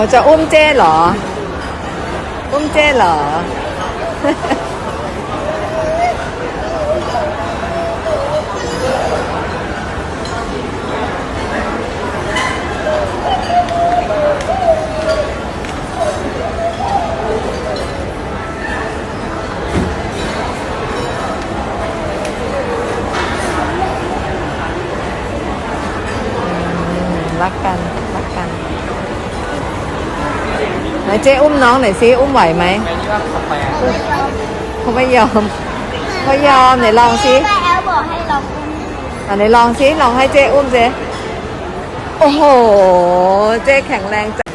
นูจะอุ้มเจ้เหรอ อุ้มเจ้เหรอ รักกัน รักกัน ไหนเจ๊อุ้มน้องหน่อยซิอุ้มไหวไหมไปนี่ว่าสแปร์เขาไม่ยอมเขายอมไหนลองซิแม่แอลบอกให้เราอุ้มอะไหนลองซิลองให้เจ๊อุ้มซิโอ้โห เจ๊แข็งแรงจัง